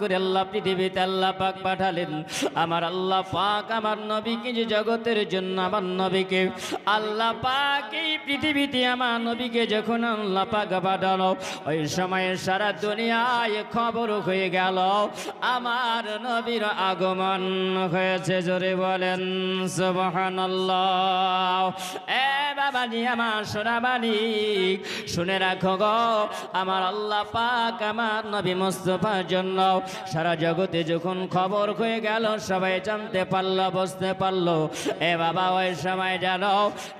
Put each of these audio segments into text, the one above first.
করে পৃথিবীতে পাঠালেন। আমার যে জগতের জন্য পৃথিবীতে আমার নবীকে যখন ওই সময় সারা দুনিয়ায় খবর হয়ে গেল, আমার নবীর আগমন হয়েছে জোরে বলেন, সুবহানাল্লাহ। এ বাবাজি, আমার সোনাবানি শুনে রাখো গো, আমার আল্লাহ পাক আমার নবী মুস্তফার জন্য সারা জগতে যখন খবর হয়ে গেল, সবাই জানতে পারল, বুঝতে পারল। এ বাবা, ওই সময় জানো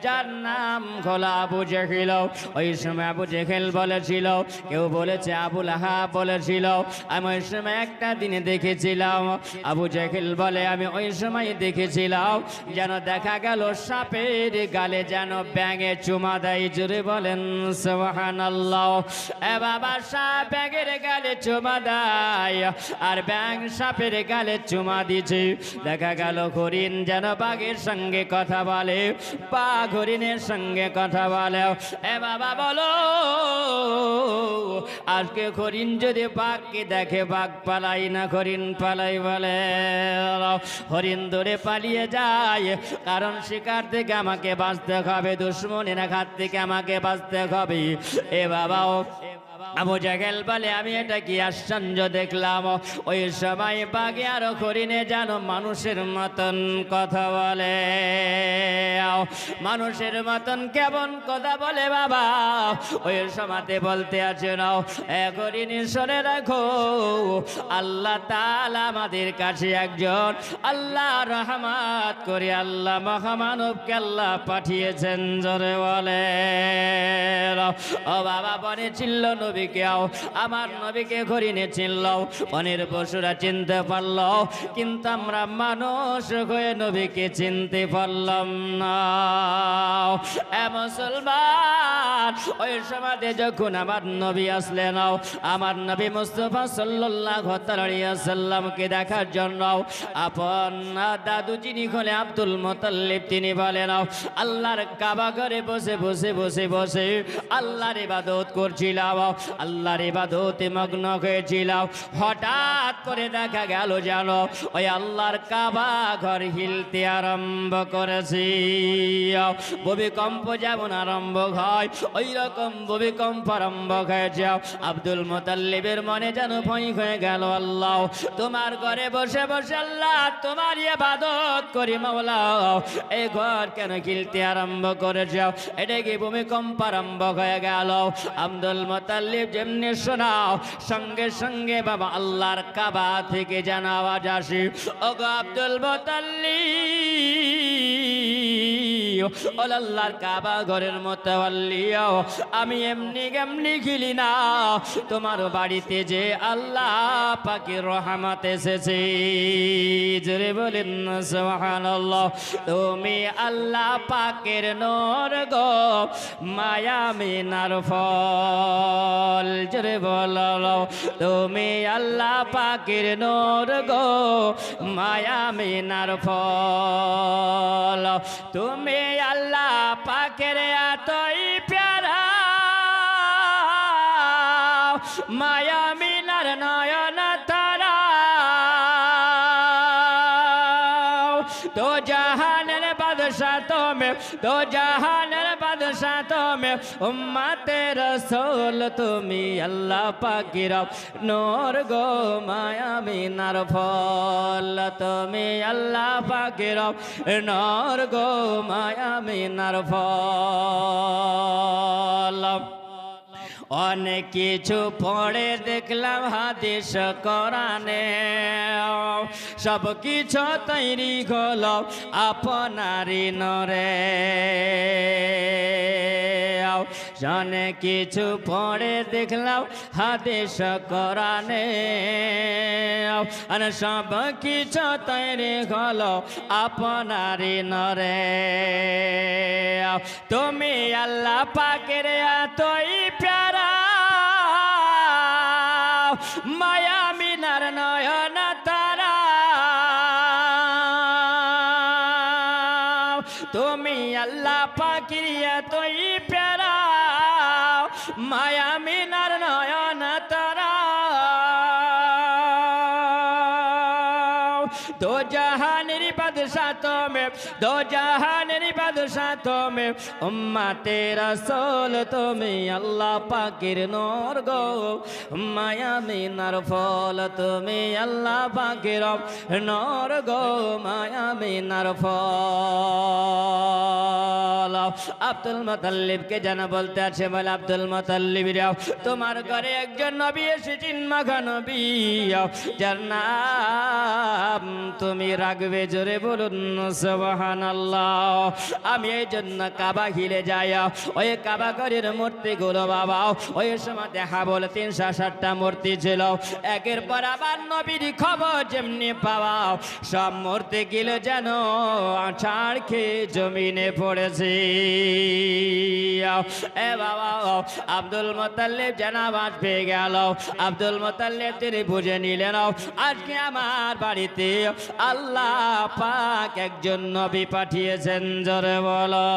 যার নাম খোলা আবু জেখিল ওই সময় আবু জেখিল বলেছিল, কেউ বলেছে আবুল আহা বলেছিল, আমি ওই সময় একটা দিনে দেখেছিলাম। আবু জেখিল বলে, আমি ওই সময় দেখেছিলাম, যেন দেখা গেল সাপের গালে যেন ব্যাঙে চুমা দেয়। জুড়ে বলেন সোহান আল্লাহ এ বাবা সাপ ব্যাঙের গালে চুমা দেয়, আর ব্যাং সাপের গালে চুমা দিছে দেখা গেল হরিণ যেন বাঘের সঙ্গে কথা বলে, বাঘ হরিণের সঙ্গে কথা বলে। এ বাবা বলো, আজকে হরিণ যদি বাঘকে দেখে, বাঘ পালাই না, হরিণ পালাই বলে। হরিণ ধরে পালিয়ে যায়, কারণ শিকার থেকে আমাকে বাঁচতে হবে দুশ্মনের হাত থেকে আমাকে বাঁচতে হবে। এ বাবাও আবু জাগেল বলে, আমি এটা কি আশ্চর্য দেখলাম? ওই সময় বাগে আরও হরিণে যেন মানুষের মতন কথা বলে। মানুষের মতন কেমন কথা বলে বাবা? ওই সমাতে বলতে আছে, নাও হরিণ শোনে রাখো, আল্লাহ তাআলা আমাদের কাছে একজন। আল্লাহ রহমাত করে আল্লাহ মহামানবকে আল্লাহ পাঠিয়েছেন, জোরে বলে। ও বাবা, বনে চিল্ল নবীকে আমার নবীকে হরিণে চিনল বনের পশুরা চিনতে পারল, কিন্তু আমরা মানুষ হয়ে নবীকে চিনতে পারলাম না। মুসলমান, ওই সমাজে যখন আমার নবী আসলেন, আমার নবী মুস্তফা সাল্লাল্লাহু তাআলা সাল্লামকে দেখার জন্য, আপন দাদু যিনি হলে আব্দুল মুতাল্লিব, তিনি বলেন, আল্লাহর কাবা ঘরে বসে বসে বসে বসে আল্লাহর ইবাদত করছিলাম। আল্লাহর ইবাদতে মগ্ন হয়েছিলাম। হঠাৎ করে দেখা গেল জানো ওই আল্লাহর কাবা ঘর হিলতে আরম্ভ করেছি। ভূমিকম্প যেমন আরম্ভ হয় ওই রকম ভূমিকম্প আরম্ভ হয়েছে। আব্দুল মোতাল্লিবের মনে যেন ভয় হয়ে গেল, আল্লাহ, তোমার ঘরে বসে বসে আল্লাহ, তোমার ইবাদত করি মাওলা এই ঘর কেন গিলতে আরম্ভ করেছে? এটা কি ভূমিকম্প আরম্ভ হয়ে গেল? আব্দুল মোতাল্লিব যেমনি শোনাও, সঙ্গে সঙ্গে বাবা আল্লাহর কাবা থেকে যেন আওয়াজ আসি। ও গো আব্দুল মোতাল্লিব ও কাবা ঘরের আমি এমনি এমনি গিলি না। তোমার বাড়িতে যে আল্লাহ পাকের রহমত এসেছে। জোরে বলেন তুমি আল্লাহ পাকের নূর গো ফল। জোরে বলো, তুমি আল্লাহ পাকের নূর গো, মায়া ফল। তুমি আল্লাহ পাকের এতই প্যারা। মায়া মিনার নয়ন তারা। তো জাহানের বাদশা তুমি, তো জাহানের বাদশা উম্মাতে রসুল তুমি আল্লাহ পাকির নূর গো মায়া মিনার ফল। তুমি আল্লাহ পাকির নূর গো মায়া মিনার ফল। অনেক কিছু পড়ে দেখলাম হাদিস করানে সব কিছু তৈরি হল আপনারই নরে অনেক কিছু পড়ে দেখলাম হাদিস কোরআনে। আর সব কিছু তৈরি হল আপনারই নরে। তুমি আল্লাহ পাকের এতই প্যারা। মায়া তুমি দো বাদশাহ তুমি, উম্মাতে রাসূল তুমি, আল্লাহ পাকের নর গো। মায়া মিনার ফল তুমি, আল্লাহ পাকের নর গো। মায়া মিনার ফল। আব্দুল মুতাল্লিবকে যেন বলতে আছে, বলে আব্দুল মুতাল্লিব তোমার ঘরে একজন নবী এসেছেন মাখা নবী। তুমি রাখবে, জোরে বলুন সবহান সুবহানাল্লাহ। আমি এই জন্য কাবা হিলে যাই। ওই কাবা ঘরের মূর্তি গুলো বাবা, ওই সময় দেখা বলে তিনশো ষাটটা মূর্তি ছিল। একের পর আবার নবীর খবর যেমনি পাওয়া, সব মূর্তি গিলে যেন ছাড় খেয়ে জমিনে পড়েছে। এ বাবা, আব্দুল মোতাল্লিব আওয়াজ পেয়ে গেল। আব্দুল মোতাল্লিব তিনি বুঝে নিলেন, আজকে আমার বাড়িতে আল্লাহ পাক একজন নবী পাঠিয়েছেন, জোরে বলো।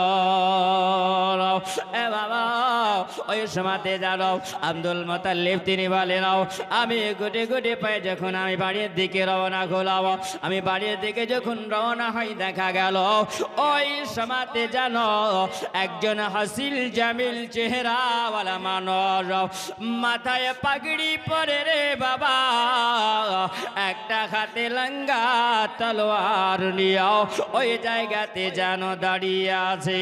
এ বাবা, ওই সময়তে জানো, আব্দুল মোতাল্লিব তিনি বলেন, আমি গুটে গুটে পাই যখন আমি বাড়ির দিকে রওনা হলাম, আমি বাড়ির দিকে যখন রওনা হই দেখা গেল, ওই সময়তে জানো, একজন হাসিল জামিল চেহারাওয়ালা মানুষ মাথায় পাগড়ি পরে রে বাবা, একটা হাতে লঙ্গা তলোয়ার নিয়াও ওই জায়গাতে যেন দাঁড়িয়ে আছে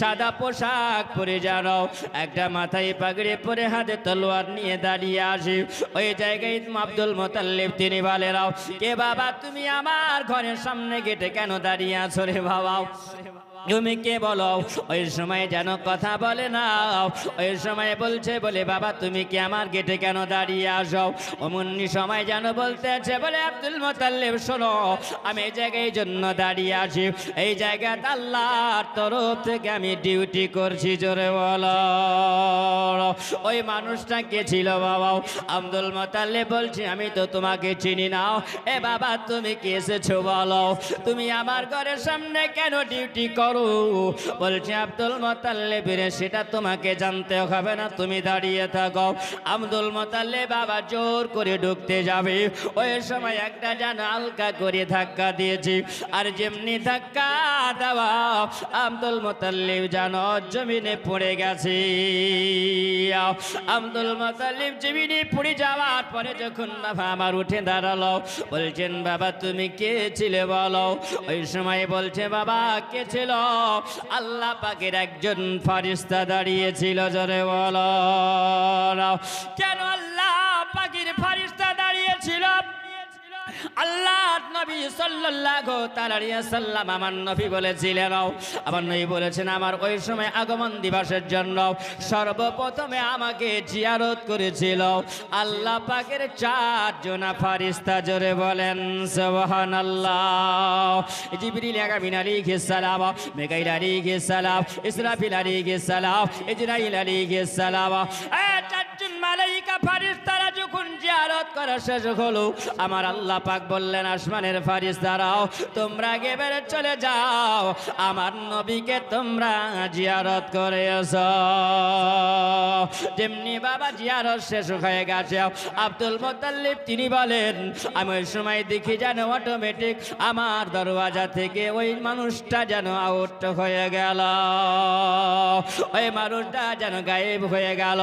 সাদা পোশাক পরে জানো একটা মাথায় পাগড়ে পরে হাতে তলোয়ার নিয়ে দাঁড়িয়ে আসি ওই জায়গায় আব্দুল মোতাল্লিব তিনি বলে রাও কে বাবা, তুমি আমার ঘরের সামনে গেটে কেন দাঁড়িয়ে আছো রে বাবা? তুমি কে বলো, ওই সময় যেন কথা বলে না। ওই সময় বলছে, বলে, বাবা, তুমি কি আমার গেটে কেন দাঁড়িয়ে আসো অমনি সময় যেন বলতে আছে বলে, আব্দুল মোতাল্লিব শোনো, আমি এই জায়গায় জন্য দাঁড়িয়ে আছি। এই জায়গায় আল্লাহর তরফ থেকে আমি ডিউটি করছি, জোরে বলো। ওই মানুষটা কে ছিল, বাবা? আব্দুল মোতাল্লিব বলছি, আমি তো তোমাকে চিনি নাও এ বাবা, তুমি কে এসেছ, বলো? তুমি আমার ঘরের সামনে কেন ডিউটি করো? বলছে আব্দুল মোতাল্লেবের সেটা তোমাকে জানতে হবে না, তুমি দাঁড়িয়ে থাকো। আব্দুল মোতাল্লে বাবা জোর করে ঢুকতে যাবে। ওই সময় একটা যেন হালকা করে ধাক্কা দিয়েছি। আর যেমনি ধাক্কা দেওয়া, আব্দুল মোতাল্লিব যেন জমিনে পড়ে গেছে। আব্দুল মোতাল্লিব জমিনে পড়ে যাওয়ার পরে যখন বাবা আমার উঠে দাঁড়াল, বলছেন, বাবা, তুমি কে ছিলে বলো? ওই সময় বলছে, বাবা, কে ছিল? আল্লাহ পাকের একজন ফারিস্তা দাঁড়িয়েছিল জরে বল। কেন আল্লাহ পাখির ফারিস্তা আল্লাহ নবী সাল্লাল্লাহু তাআলা সাল্লাম আমার নবী বলেছিলেন আমার নবী বলেছেন, আমার ওই সময় আগমন দিবসের জন্য সর্বপ্রথমে আমাকে জিয়ারত করেছিল। আল্লাহ পাকের চারজন ফারিস্তা জোরে বলেন, সুবহানাল্লাহ। জিবরিল আগামিন আলাইহিস সালাম, মিকাইল আলাইহিস সালাম, ইসরাফিল আলাইহিস সালাম, ইজরাইল আলাইহিস সালাম। এই চারজন মালাইকা ফারিস্তারা জিয়ারত করা শেষ হলো। আমার আল্লাহ পাক বললেন, আসমানের ফারিস দাঁড়াও, তোমরা আগে বেড়ে চলে যাও। আমার নবীকে তোমরা জিয়ারত করে যেমনি বাবা জিয়ারত শেষ হয়ে গেছে, আব্দুল মোতাল্লিব তিনি বলেন, আমি ওই সময় দেখি যেন অটোমেটিক আমার দরওয়াজা থেকে ওই মানুষটা যেন আউট হয়ে গেল। ওই মানুষটা যেন গায়েব হয়ে গেল।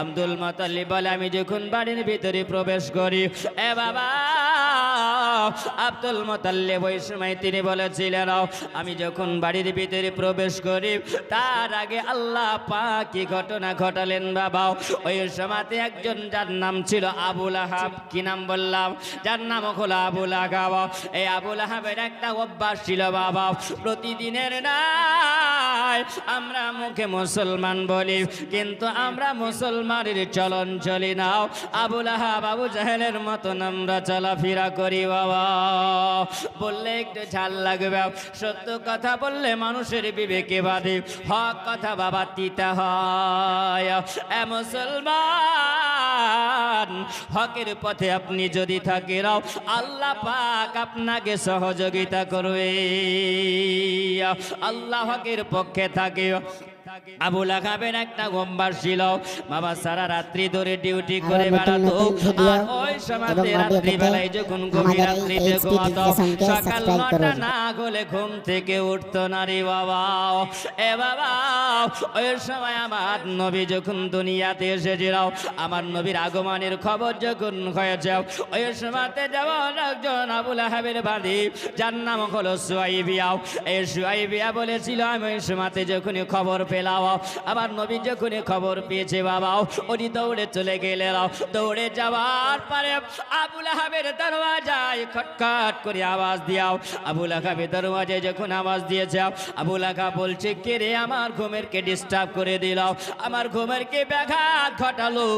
আব্দুল মোতাল্লিব বলে, আমি যখন বাড়ির ভিতরে প্রবেশ করি। এ বাবা! আব্দুল মোতাল্লিব ওই সময় তিনি বলেছিলেন আমি যখন বাড়ির ভিতরে প্রবেশ করি, তার আগে আল্লাহ পাক কি ঘটনা ঘটালেন বাবা? ওই সময়তে একজন, যার নাম ছিল আবুল আহাব, কি নাম বললাম? যার নাম হলো আবুল আহাব। এই আবুল আহাবের একটা অভ্যাস ছিল বাবা, প্রতিদিনের নাই আমরা মুখে মুসলমান বলি, কিন্তু আমরা মুসলমানের চলন চলি নাও। আবুল আহাব আবু জাহেলের মতন আমরা চলাফেরা করি বাবা। বললে একটু ঝাল লাগবে। সত্য কথা বললে মানুষের বিবেকে বাদে হক কথা বাবা তিতা হয়। মুসলমান, হকের পথে আপনি যদি থাকে রাও, আল্লাহ পাক আপনাকে সহযোগিতা করবে। আল্লাহ হকের পক্ষে থাকে। আবু লাগাবেন একটা গম্বার ছিল। বাবা সারা রাত্রি ধরে ডিউটি করে বেড়াতো। আর ওই সময় রাত্রি বেলায় যখন গভীর রাত্রিতে ঘুমাতো সকাল নটা না গলে ঘুম থেকে উঠতো না রে বাবা এ বাবা ওই সময় আমার নবী যখন দুনিয়াতে এসেছিল আমার নবীর আগমনের খবর যখন হয়েছে ওই সময়তে যেমন একজন আবুল আহাবের বাদী যার নাম হলো সুয়াইবিয়াও এই সুয়াইবিয়া বলেছিল আমি ওই সময়তে যখনই খবর পেলাম আমার নবী যখনই খবর পেয়েছে, বাবা, উনি দৌড়ে চলে গেলে দৌড়ে যাওয়ার পরে আবুল আহাবের দরওয়াজায় খটখট করে আওয়াজ দিয়াও। আবুল আহাবের দরওয়াজায় যখন আওয়াজ দিয়েছে, আবুল আহা বলছে, কে রে, আমার ঘুমের কে ডিস্টার্ব করে দিল? আমার ঘুমের কে ব্যাঘাত ঘটালো।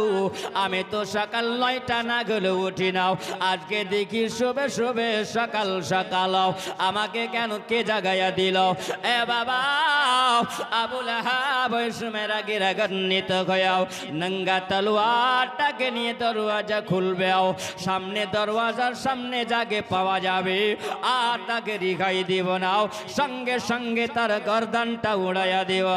আমি তো সকাল নয়টা না গেলে উঠি নাও। আজকে দেখি শোবে শোবে সকাল সকাল। আমাকে কেন কে জাগাইয়া দিল? এ বাবা, আবুল সময় রাগে রাগান্বিত হয়েও নঙ্গা তলোয়ারটাকে নিয়ে দরওয়াজা খুলবে সামনে দরওয়াজার সামনে জাগে পাওয়া যাবে, আর তাকে রিখাই দিব নাও সঙ্গে সঙ্গে তার গর্দানটা উড়াইয়া দিব।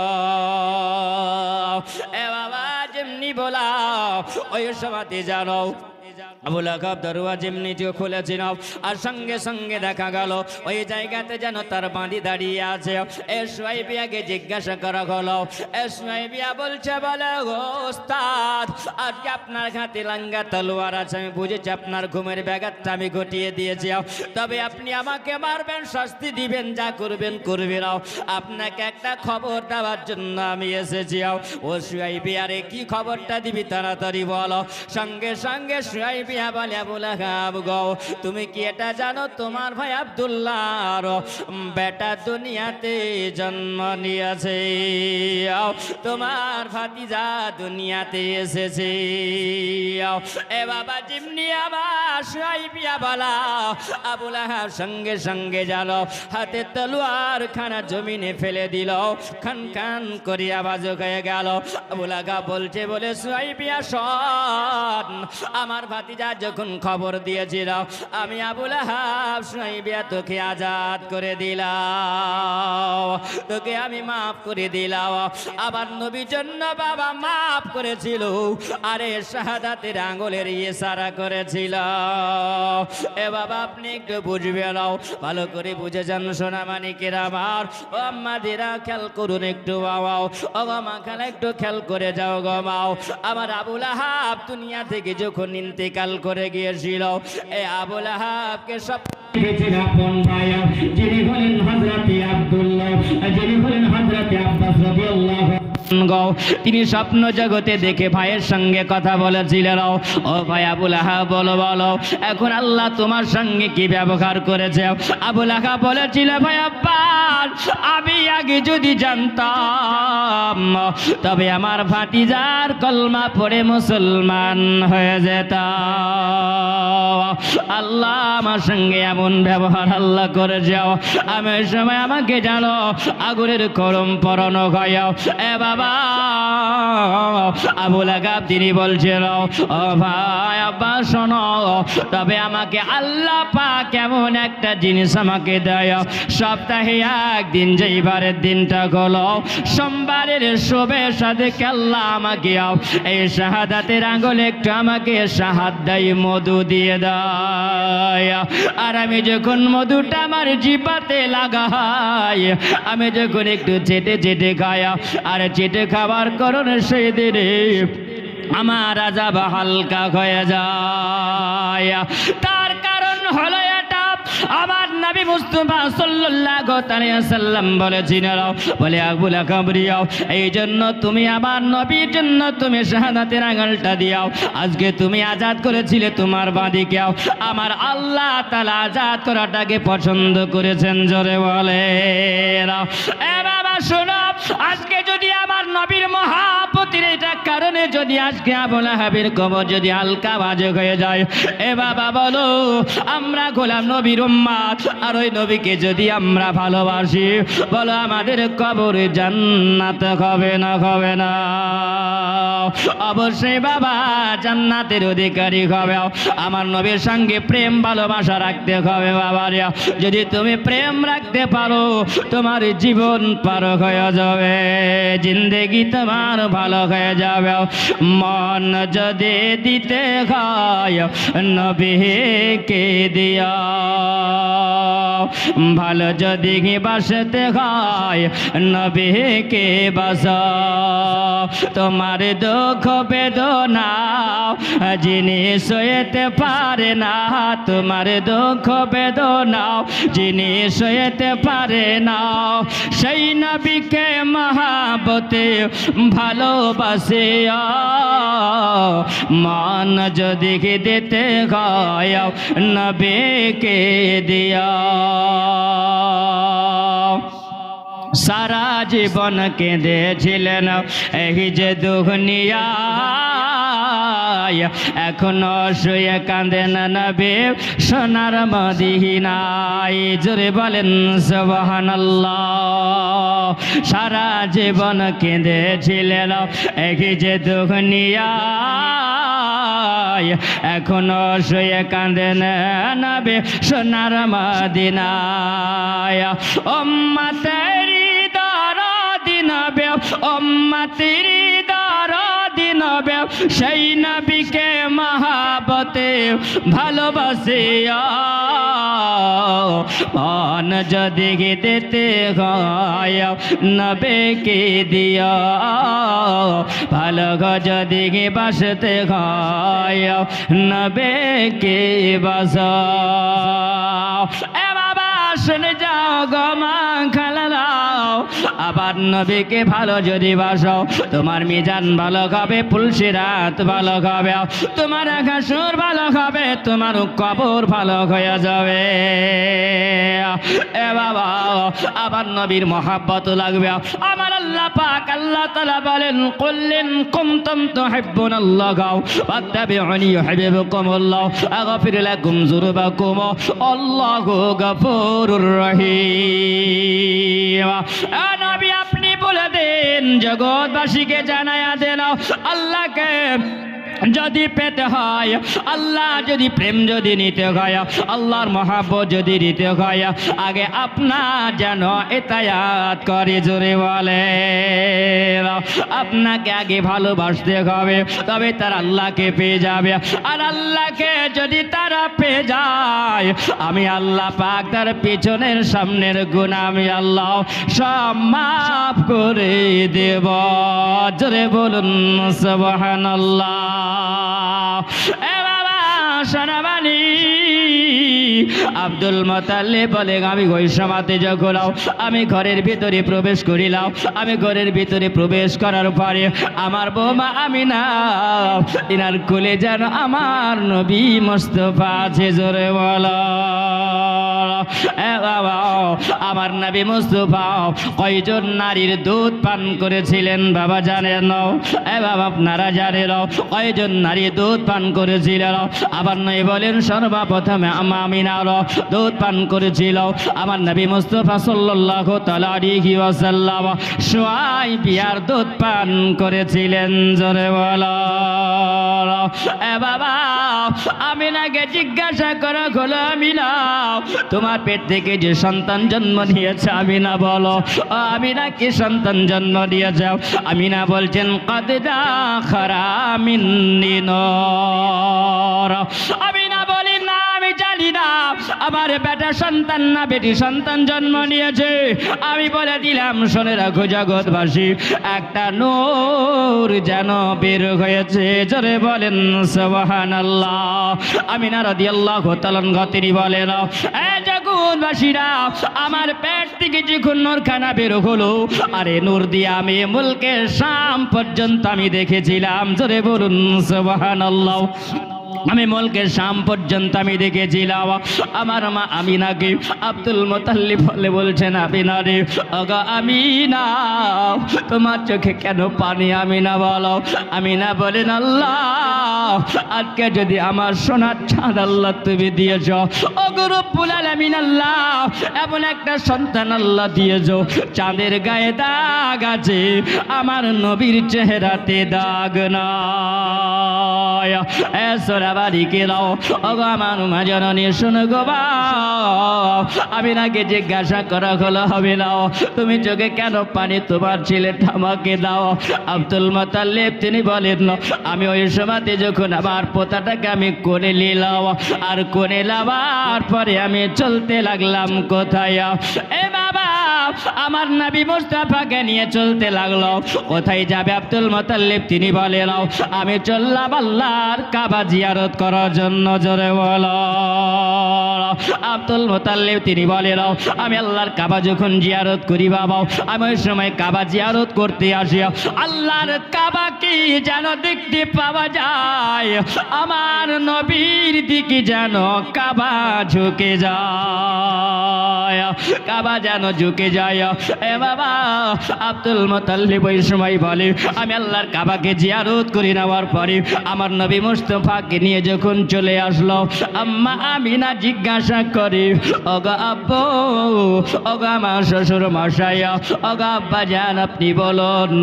এ বাবা, যেমনি বলাও ওই সমাতে জানো আবুল আকাব দরওয়া যেমনি যে খুলেছিল। আর সঙ্গে সঙ্গে দেখা গেল, ওই জায়গাতে যেন তার বাঁধি দাঁড়িয়ে আছে। এ সোয়াইবিয়াকে জিজ্ঞাসা করা হলো এ সোয়াইবিয়া বলছে, বলে ওস্তাদ, আজকে আপনার হাতে লাঙ্গা তলোয়ার আছে, আমি বুঝেছি আপনার ঘুমের ব্যাঘাতটা আমি ঘটিয়ে দিয়েছি। তবে আপনি আমাকে মারবেন, শাস্তি দিবেন, যা করবেন করবেন। আপনাকে একটা খবর দেওয়ার জন্য আমি এসেছি। ও সুয়াইবিয়ারে কি খবরটা দিবি তাড়াতাড়ি বলো? সঙ্গে সঙ্গে সুয়াইবিয়া বলে আবুল গো। তুমি কি এটা জানো? তোমার ভাই আব্দুল্লাহর বেটা দুনিয়াতে জন্ম নিয়েছে। তোমার ভাতিজা দুনিয়াতে এসেছে। এ বাবা যেমনি আবার সুয়াইবিয়া বলা। আবুল সঙ্গে সঙ্গে জালো, হাতে তলোয়ার খানা জমিনে ফেলে দিল। খান খান করে আওয়াজ হয়ে গেল। আবুল বলছে, বলে সুয়াইবিয়া শোন, আমার ভাতিজা যখন খবর দিয়েছিল, আমি আবুল আহাব সুয়াইবিয়া তোকে আজাদ করে দিলাম। তোকে আমি মাফ করে দিলাম। আবার নবীর জন্য বাবা মাফ করেছিল, আরে শাহাদাতের আঙ্গুলের ইশারা করেছিল। এ বাবা, আপনি একটু বুঝবে নাও ভালো করে বুঝে যান সোনা মানিকের আমার। ও আম্মাদিরা খেয়াল করুন একটু বাবাও ও মা, খালা, একটু খেয়াল করে যাও গো মাও আমার আবুল আহাব দুনিয়া থেকে যখন ইন্তেকাল করে গিয়েছিল। এ আবুল আহাবকে সব যিনি হলেন হজরতে আব্দুল্লাহ, যিনি হলেন হজরতে আব্বাস রবি তিনি স্বপ্ন জগতে দেখে ভাইয়ের সঙ্গে কথা বলেছিলেন ও ভাই আবুল আহা বলো বলো, এখন আল্লাহ তোমার সঙ্গে কি ব্যবহার করেছে? আবুল আহা বলেছিল, ভাই আব্বাস আমি আগে যদি জানতাম, তবে আমার ভাতিজার কলমা পড়ে মুসলমান হয়ে যেত আল্লাহ আমার সঙ্গে এমন ব্যবহার আল্লাহ করে যাও আমি সময় আমাকে জানো, আগুনের করম পরানো হয়। এ আবুল আগাব তিনি বলছিল ও ভাই আব্বা, শোনো, তবে আমাকে আল্লাহ পাক এমন একটা জিনিস আমাকে দেয়। সপ্তাহে একদিন যেইবারের দিনটা হলো, সোমবারের সাথে আমাকে এই শাহাদাতের আঙ্গুলে একটু আমাকে সাহাদ দেয়, মধু দিয়ে দেয়। আর আমি যখন মধুটা আমার জিপাতে লাগাই, আমি যখন একটু চেটে চেটে খাই, আর চেটে খাবার কারণে সেই দিনে আমার আজাব হালকা হয়ে যায়। তার কারণ হলো এটা, আমার নবী মুস্তাফা সাল্লাল্লাহু আলাইহি সাল্লাম বলেছিলেন বলে আবুল কাবরিয়াও এই জন্য তুমি আমার নবীর জন্য তুমি শাহাদাতের আঙুলটা দিও আজকে তুমি আজাদ করেছিলে তোমার বাঁধিকেও আমার আল্লাহ তাআলা আজাদ করাটাকে পছন্দ করেছেন, জোরে বলে এ বাবা শোনো, আজকে যদি আমার নবীর মহা মহাব্বতের এটা কারণে যদি আজকে আবুল আহাবের কবর যদি হালকা বাজে হয়ে যায়, এ বাবা বলো, আমরা গোলাম নবীর উম্মাদ, আর ওই নবীকে যদি আমরা ভালোবাসি, বলো আমাদের কবরে জান্নাত হবে না হবে না। অবশ্যই বাবা, জান্নাতের অধিকারী হবে। আমার নবীর সঙ্গে প্রেম, ভালোবাসা রাখতে হবে বাবা যদি তুমি প্রেম রাখতে পারো, তোমার জীবন পার হয়ে যাবে। জিন্দেগি তোমার ভালো হয়ে যাবে। মন যদি দিতে হয়, নবীকে দিয়া। ভালো যদি বাসতে হয়, নবীকে বাস। তোমার দুঃখ বেদনা যিনি সইতে পারে না, তোমার দুঃখ বেদনা যিনি সইতে পারে না, সেই নবীকে মহাবতে ভালোবাসে। মান যদি দিতে গায় নবীকে দিয়া। সারা জীবন কেঁদেছিলেন এই যে দুনিয়া। এখনও শুয়ে কাঁদেন নবে। সোনার মদিনাই জোরে বলেন সুবহানাল্লাহ। সারা জীবন কেঁদেছিলেন এই যে দুনিয়া এখনও শুয়ে কাঁদেন নবে, সোনার মদিনায়। ওম্মা তেরি দারা দিনবে ওম্মা তেরি সেই নবীকে মহাবতে ভালোবাসে মন যদি দিতে হয়, নবেকে দিও ভালো যদি বাসতে হয়, নবেকে বাস। এ বাবা, শুনে যাও গমা খালাও আবার নবীকে ভালো যদি বাসো, তোমার মিজান ভালো হবে পুলসি রাত ভালো হবে তোমার ঘাসুর ভালো হবে তোমার কবর ভালো হয়ে যাবে। এ বাবা, আবার নবীর মহাব্বত লাগবে। আমার আল্লাহ পাক আল্লাহ তালা বলেন করলেন কুমতুম তুহিব্বুন আল্লাহ গাও ফাত্তাবিউনি ইউহিব্বুকুমুল্লাহ, আগফির লাকুম যুনুবাকুম, আল্লাহু গফুরুর রহিম। নবী আপনি বলে দেন জগৎবাসীকে জানায়া দেন। আল্লাহকে যদি পেতে হয়, আল্লাহ যদি প্রেম যদি নিতে হয়, আল্লাহর মহাব্বত যদি নিতে হয়, আগে আপনার যেন এতায়াত করে জোরে বলে। আপনাকে আগে ভালোবাসতে হবে, তবে তার আল্লাহকে পেয়ে যাবে। আর আল্লাহকে যদি তারা পেয়ে যায়, আমি আল্লাহ পাক তার পিছনের সামনের গুণ আমি আল্লাহ সব মাফ করে দেব। জোরে বলুন, সুবহানাল্লাহ। এ বাবা আব্দুল মোতাল্লে বলে, আমি গৈসমাতে যখন আমি ঘরের ভিতরে প্রবেশ করিলাম। আমি ঘরের ভিতরে প্রবেশ করার পরে আমার বৌমা আমি না কোলে যেন আমার নবী মোস্তফা আছে, জোরে বলো। আমার নবী মুস্তফা, কয়জন নারীর দুধ পান করেছিলেন বাবা জানেন? এ বাবা, আপনারা জানেন, কয়জন নারী দুধ পান করেছিলেন? আবার নয় বলেন, সর্বপ্রথমে আমিনার দুধ পান করেছিল। আমার নবী মুস্তফা সাল্লাল্লাহু তাআলা আলাইহি ওয়াসাল্লাম সোয়াই বিয়ার দুধ পান করেছিলেন, জোরে বলো। এ বাবা আমিনাকে জিজ্ঞাসা করা হলো আমিনা তোমার পেট থেকে যে সন্তান জন্ম নিয়েছে আমিনা বলো। আমি না কি সন্তান জন্ম দিয়েছে আমিনা বলছেন কদদা খারামিন্নি আমি আমিনা বলি, না, আমি জানি না। আমার বেটা সন্তান না, বেটি সন্তান জন্ম নিয়েছে। আমি বলে দিলাম, শুনে রাখো জগৎবাসী, একটা নূর যেন বের হয়েছে। জোরে বলেন সবহান আল্লাহ আমিনা রাদি আল্লাহ তালন গতিনি বলেন এ জগৎবাসীরা, আমার পেট থেকে যখন নূরখানা বের হলো, আরে নূর দিয়ে আমি মুলকে শাম পর্যন্ত আমি দেখেছিলাম। জোরে বলুন সবহান আল্লাহ আমি মলকে শাম পর্যন্ত আমি দেখেছিলাম। আমার মা আমিনাকে আব্দুল মোতাল্লিব বলে বলছেন, আমিনা রে অগা আমিনা, তোমার চোখে কেন পানি আমিনা বলো? আমিনা বলেন, আল্লাহ, আজকে যদি আমার সোনার ছাদ আল্লাহ তুমি দিয়েছ অগরুপুল আলামিন আল্লাহ, এমন একটা সন্তান আল্লাহ দিয়েছ, চাঁদের গায়ে দাগ আছে, আমার নবীর চেহারাতে দাগ নয় এ সোরাবাড়িকে দাও। অগো আমার মা জননী, শোনো গো আমি নাকি জিজ্ঞাসা করা হলো, হবে নাও তুমি চোখে কেন পানি তোমার ছেলেটা আমাকে দাও? আব্দুল মোতাল্লিব তিনি বলেন, আমি ওই সময়তে যখন আমার পোতাটাকে আমি করে নিলাম, আর করে লাবার পরে আমি চলতে লাগলাম কোথায়? এ বাবা আমার নাবি মুস্তাফাকে নিয়ে চলতে লাগল। কোথায় যাবে আব্দুল মোতাল্লিব তিনি বলেন আমি চললাম আল্লাহর কাবা জিয়ারত করার জন্য জোরে বলো। আব্দুল মোতাল্লিব তিনি বলেন আমি আল্লাহর কাবা যখন জিয়ারত করি বাবা, আমি ওই সময় কাবা জিয়ারত করতে আসি। আল্লাহর কাবা কি যেন দেখতে পাওয়া যায়, আমার নবীর দিকে যেন কাবা ঝুঁকে যায়, কাবা যেন ঝুঁকে যায়। এ বাবা, আব্দুল মোতাল্লিব ওই সময় বলে, আমি আল্লাহর কাবাকে জিয়ারত করে নেওয়ার পরে, আমার নবী মুস্তফাকে নিয়ে যখন চলে আসলো, আম্মা আমিনা জিজ্ঞাসা করে। অগা আব্বু, অগা আমার শ্বশুর মশাই, অগা আব্বা যান আপনি বলুন,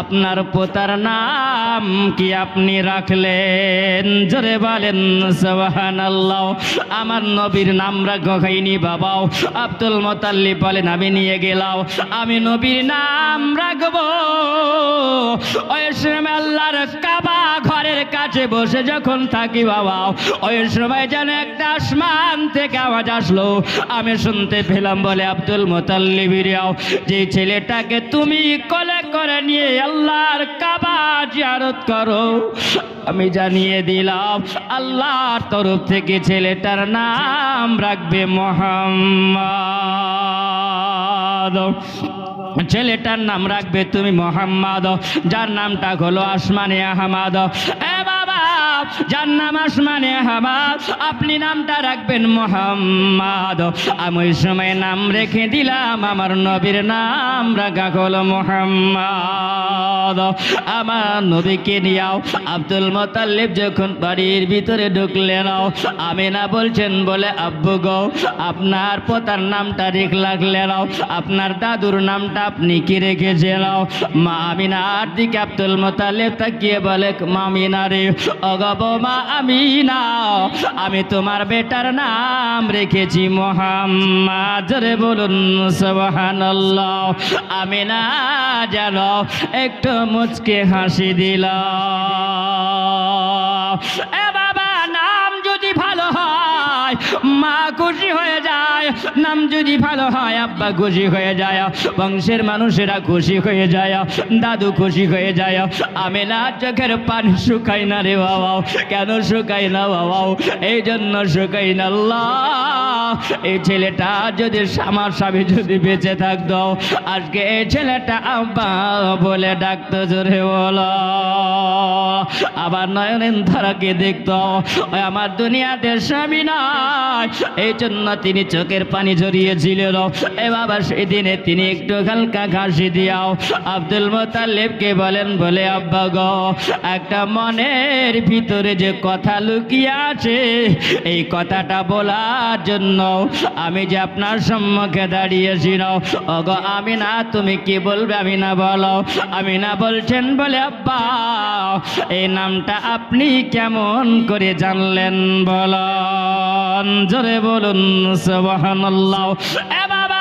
আপনার পোতার নাম কি আপনি রাখলেন? জোরে বলেন সোহান আল্লাহ আমার নবীর নাম রাখো খাইনি, বাবাও। আব্দুল মোতাল্লি বলেন, আমি নিয়ে গেলাম আমি নবীর নাম রাখব। ওই সময় আল্লাহর কাবা ঘরের কাছে বসে যখন থাকি বাবা, ওই সময় যেন একটা আসমান থেকে আওয়াজ আসলো। আমি শুনতে পেলাম বলে আব্দুল মোতাল্লিবিরিয়াও যে ছেলেটাকে তুমি কলে করে নিয়ে আল্লাহর কাবা জিয়ারত করো। আমি জানিয়ে দিলাম, আল্লাহর তরফ থেকে ছেলেটার নাম রাখবে মোহাম্মদ। ছেলেটার নাম রাখবে তুমি মোহাম্মদ। যার নামটা হলো আসমানে আহমাদ। এ বাবা, যার নাম আসমানে আহমাদ, আপনি নামটা রাখবেন মোহাম্মদ। আমি ওই সময় নাম রেখে দিলাম, আমার নবীর নাম রাখা হলো মোহাম্মদ। আমার নবীকে নিয়াও, আব্দুল মোতাল্লিব যখন বাড়ির ভিতরে ঢুকলেন আমি না বলছেন, বলে, আব্বু গো, আপনার পোতার নামটা রেখ, লাগলেন। আপনার দাদুর নামটা আপনি কি রেখেছেন মা আমিনার দিকে আব্দুল মোতালেব তাকিয়ে বলে মামিনা রে অগব মা আমিনা, আমি তোমার বেটার নাম রেখেছি মোহাম্মদ রে, বলুন সুবহানাল্লাহ। আমিনা যেন একটু মুচকে হাসি দিল। এ বাবা, নাম যদি ভালো হয় মা খুশি হয়ে যায়, নাম যদি ভালো হয়, আব্বা খুশি হয়ে যায়, বংশের মানুষেরা খুশি হয়ে যায়, দাদু খুশি হয়ে যায় আমি না চোখের পানি শুকাই না রে বাবা, কেন শুকাই না বাবা এই জন্য শুকাই না আল্লাহ। এই ছেলেটা যদি আমার স্বামী যদি বেঁচে থাকতো, আজকে এই ছেলেটা আব্বা বলে ডাকতো জোরে বলো। আবার নয়নের ধারাকে দেখতো আমার দুনিয়াতে স্বামী নাই এই জন্য তিনি চোখের পানি জড়িয়েছিলেন এ বাবা সেই দিনে তিনি একটু হালকা ঘাসি দিয়াও। আব্দুল মোতাল্লিবকে বলেন, বলে, আব্বা গো, একটা মনের ভিতরে যে কথা লুকিয়ে আছে, এই কথাটা বলার জন্য আমি যে আপনার সম্মুখে দাঁড়িয়েছি না। অগ আমি না, তুমি কি বলবে আমি না বলো। আমি না বলছেন বলে, আব্বা, এই নামটা আপনি কেমন করে জানলেন বলন জোরে বলুন সুবহানাল্লাহ। এ বাবা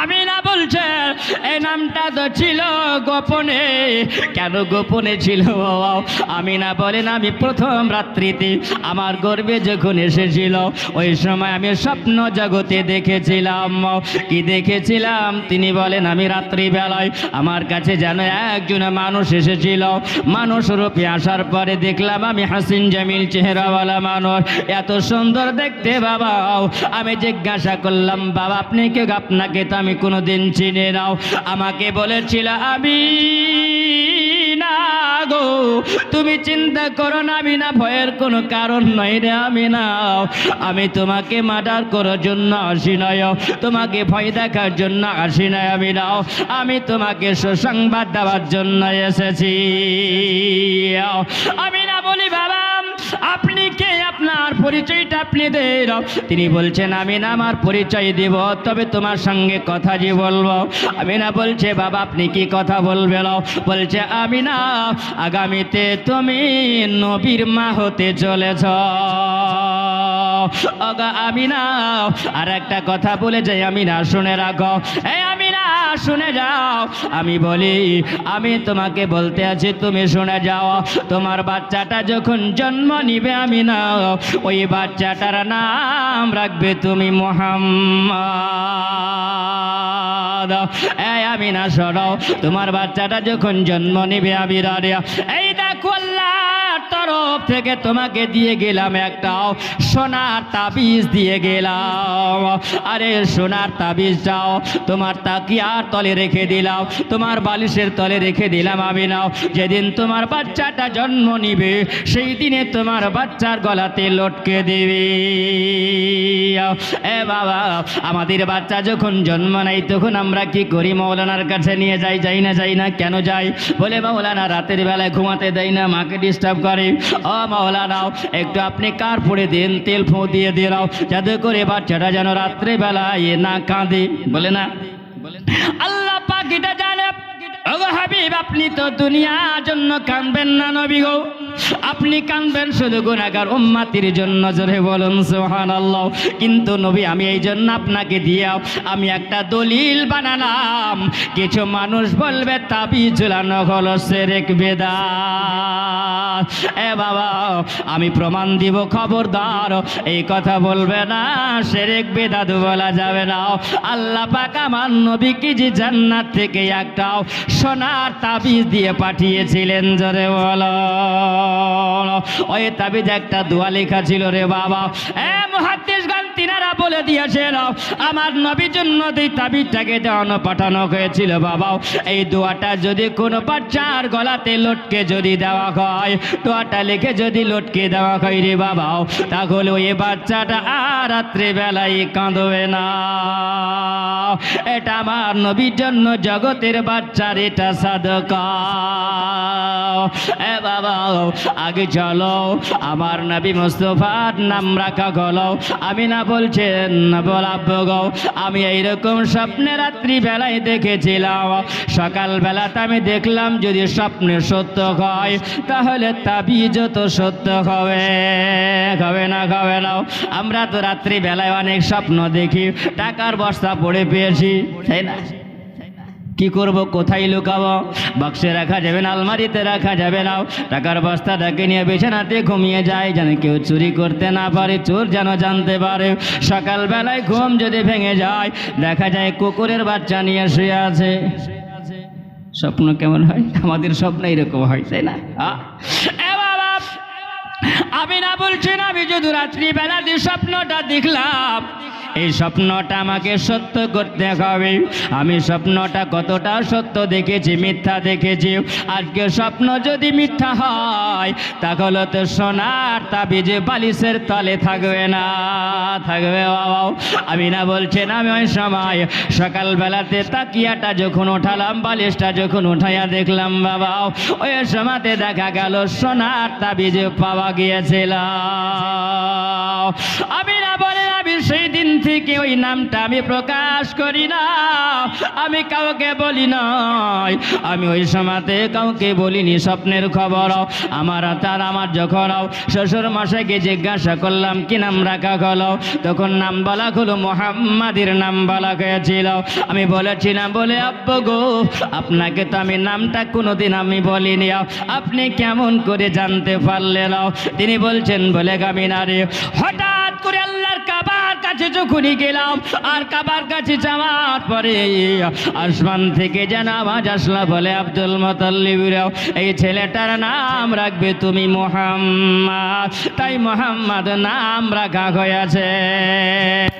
আমি না বলছে এই নামটা তো ছিল গোপনে। কেন গোপনে ছিল? বাবা? আমি না বলেন আমি প্রথম রাত্রিতে আমার গর্বে যখন এসেছিল, ওই সময় আমি স্বপ্ন জগতে দেখেছিলাম। কি দেখেছিলাম? তিনি বলেন, আমি রাত্রিবেলায় আমার কাছে যেন একজন মানুষ এসেছিল। মানুষ রূপে আসার পরে দেখলাম আমি হাসিন জামিল চেহারাওয়ালা মানুষ। এত সুন্দর দেখতে বাবা আমি জিজ্ঞাসা করলাম, বাবা, আপনি কে আপনাকে আমি কোনোদিন চিনে নাও। আমাকে বলেছিল আমি তুমি চিন্তা করো না আমি না ভয়ের কোনো কারণ নয় রে আমি না আমি তোমাকে মার্ডার করার জন্য আসি নয় তোমাকে ভয় দেখার জন্য আসি নয় আমি নাও আমি তোমাকে সুসংবাদ দেওয়ার জন্য এসেছি। আমি না বলি, বাবা, আপনি আপনি দেন তিনি বলছেন, আমি না আমার পরিচয় দিব, তবে তোমার সঙ্গে কথা যে বলব। আমি না বলছে, বাবা, আপনি কি কথা বলবেন? বলছে, আমি না, আগামীতে তুমি নবীর মা হতে চলেছ। আমি না আর একটা কথা বলে যাই, আমি না শুনে রাখো। এই আমি না শুনে যাও। আমি বলি, আমি তোমাকে বলতে আছি, তুমি শুনে যাও। তোমার বাচ্চাটা যখন জন্ম নিবে, আমি না, ওই বাচ্চাটার নাম রাখবে তুমি মোহাম্মদ। এই আমি না সরাও তোমার বাচ্চাটা যখন জন্ম নিবে, আমি এই দেখো আল্লাহর তরফ থেকে তোমাকে দিয়ে গেলাম একটা সোনার তাবিজ দিয়ে গেলাম। আরে সোনার তাবিজ যাও, তোমার তাকিয়ার তলে রেখে দিলাম, তোমার বালিশের তলে রেখে দিলাম আমি নাও। যেদিন তোমার বাচ্চাটা জন্ম নিবে, সেই দিনে তোমার বাচ্চার গলাতে লটকে দেবে। এ বাবা, আমাদের বাচ্চা যখন জন্ম নেয়, তখন আমরা কি করি? মৌলানার কাছে নিয়ে যাই যাই না যাই না, কেন যাই? বলে, মৌলানা, রাতের বেলায় ঘুমাতে দেয় না, মাকে ডিস্টার্ব করে। ও মৌলানাও একটু আপনি কার পড়ে দিন, তেল ফোঁ দিয়ে দাও, যাতে করে বাচ্চাটা যেন রাত্রে এ না কাঁদে। বলে না? আল্লাহ পাখিটা জানে। ওগো হাবিব, আপনি তো দুনিয়ার জন্য কানবেন না নবী গো। আপনি কানবেন শুধু গুণাগার উম্মাতির জন্য, জোরে বলুন সুবহানাল্লাহ। কিন্তু নবী, আমি এই জন্য আপনাকে দিয়া আমি একটা দলিল বানালাম। কিছু মানুষ বলবে, তাবি ঝুলানো হলো সেরেক বেদা এ বাবা, আমি প্রমাণ দিব, খবরদার। এই কথা বলবে না, সেরেক বেদাত বলা যাবে না। আল্লাহ পাক আমার নবীকে যে জান্নাত থেকে একটা সোনার তাবিজ দিয়ে পাঠিয়েছিলেন, জরে বল। ওই তাবিজ একটা দোয়া লেখা ছিল রে বাবা। এ মহাদ্দেশ তিনারা বলে দিয়েছেন আমার নবীর জন্য এই তাবিজটাকে দেওয়ানো, পাঠানো হয়েছিল বাবা এই দোয়াটা যদি কোনো বাচ্চার গলাতে লটকে যদি দেওয়া হয়, দোয়াটা লিখে যদি লটকে দেওয়া হয় রে বাবা তাহলে ওই বাচ্চাটা আর রাত্রে বেলায় কাঁদবে না। এটা আমার নবীর জন্য জগতের বাচ্চার এটা সাধকা এ বাবা আগে চলো, আমার নবী মুস্তফার নাম রাখা গলো আমি না বলছেন বলাব্য গো, আমি এইরকম স্বপ্নে রাত্রি বেলায় দেখেছিলাম। সকাল বেলাতে আমি দেখলাম যদি স্বপ্নে সত্য হয়, তাহলে তাবিজ তো সত্য হবে। হবে না হবে না। আমরা তো রাত্রি বেলায় অনেক স্বপ্ন দেখি, টাকার বস্তা পড়ে পেয়েছি, তাই না? কি করব, কোথায় লুকাবো? বাক্সে রাখা যাবে না, আলমারিতে রাখা যাবে না। টাকার বস্তা বস্তাটাকে নিয়ে বিছানাতে ঘুমিয়ে যায়, যেন কেউ চুরি করতে না পারে, চোর যেন জানতে পারে। সকালবেলায় ঘুম যদি ভেঙে যায়, দেখা যায় কুকুরের বাচ্চা নিয়ে শুয়ে আছে। স্বপ্ন কেমন হয়? আমাদের স্বপ্ন এরকম হয়, তাই না? আমি না বলছি না, আমি যদি রাত্রিবেলা স্বপ্নটা দেখলাম। এই স্বপ্নটা আমাকে সত্য করতে হবে আমি স্বপ্নটা কতটা সত্য দেখেছি, মিথ্যা দেখেছি। আজকে স্বপ্ন যদি মিথ্যা হয়, তাহলে তো সোনার তাবিজে বালিশের তলে থাকবে না, থাকবে বাবা। আমি না বলছেন আমি ওই সময় সকালবেলাতে তাকিয়াটা যখন ওঠালাম বালিশটা যখন উঠাইয়া দেখলাম, বাবা। ওই সময়তে দেখা গেল সোনার তাবিজে পাওয়া গিয়েছিল। আমি না বলেন আমি সেই দিন থেকে ওই নামটা আমি প্রকাশ করি না। আমি কাউকে বলি নাই। আমি ওই সময়তে কাউকে বলিনি স্বপ্নের খবর। আমার তার আমার যখন শ্বশুর মশাইকে জিজ্ঞাসা করলাম, কি নাম রাখা হলো? তখন নাম বলা হলো মোহাম্মাদের নাম বলা হয়েছিল। আমি বলেছিলাম, বলে আব্বু গো, আপনাকে তো আমি নামটা কোনোদিন আমি বলিনি। আপনি কেমন করে জানতে পারলেন? তিনি বলছেন, বলে গামিনারে, হঠাৎ করে আল্লাহর কাবার কাছে যখনই গেলাম, আর কাবার কাছে যাওয়ার পরে আসমান থেকে যেন আওয়াজ আসলা, বলে, আব্দুল মতাল্লিবরাও এই ছেলেটার নাম রাখবে তুমি মোহাম্মদ তাই মোহাম্মদ নাম রাখা হয়েছে।